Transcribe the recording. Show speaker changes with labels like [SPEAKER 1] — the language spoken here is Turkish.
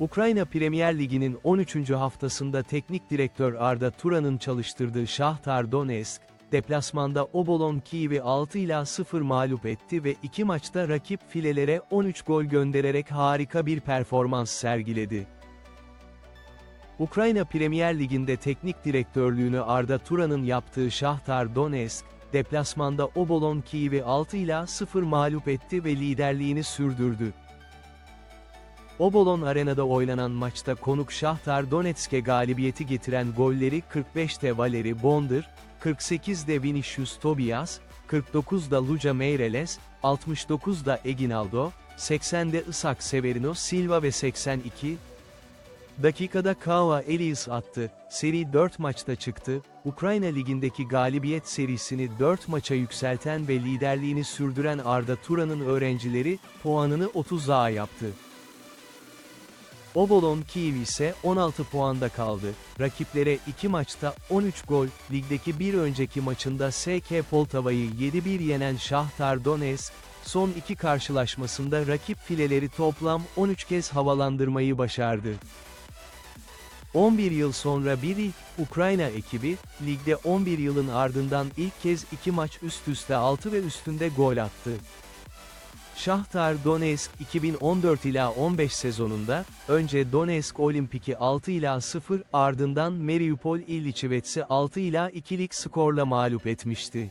[SPEAKER 1] Ukrayna Premier Ligi'nin 13. haftasında teknik direktör Arda Turan'ın çalıştırdığı Şahtar Donetsk, deplasmanda Obolon Kiev'i 6 ila 0 mağlup etti ve iki maçta rakip filelere 13 gol göndererek harika bir performans sergiledi. Ukrayna Premier Ligi'nde teknik direktörlüğünü Arda Turan'ın yaptığı Şahtar Donetsk, deplasmanda Obolon Kiev'i 6 ila 0 mağlup etti ve liderliğini sürdürdü. Obolon Arena'da oynanan maçta konuk Şahtar Donetsk'e galibiyeti getiren golleri 45'te Valeri Bondar, 48'de Vinicius Tobias, 49'da Luca Meireles, 69'da Eginaldo, 80'de Isak Severino Silva ve 82, dakikada Kawa Elias attı. Seri 4 maçta çıktı. Ukrayna Ligi'ndeki galibiyet serisini 4 maça yükselten ve liderliğini sürdüren Arda Turan'ın öğrencileri, puanını 30'a yaptı. Obolon Kiev ise 16 puanda kaldı. Rakiplere 2 maçta 13 gol, ligdeki bir önceki maçında SK Poltava'yı 7-1 yenen Şahtar Donetsk, son iki karşılaşmasında rakip fileleri toplam 13 kez havalandırmayı başardı. 11 yıl sonra bir Ukrayna ekibi, ligde 11 yılın ardından ilk kez iki maç üst üste 6 ve üstünde gol attı. Şahtar Donetsk 2014 ila 15 sezonunda, önce Donetsk Olimpik'i 6 ila 0, ardından Mariupol İlliçivets'i 6 ila 2'lik skorla mağlup etmişti.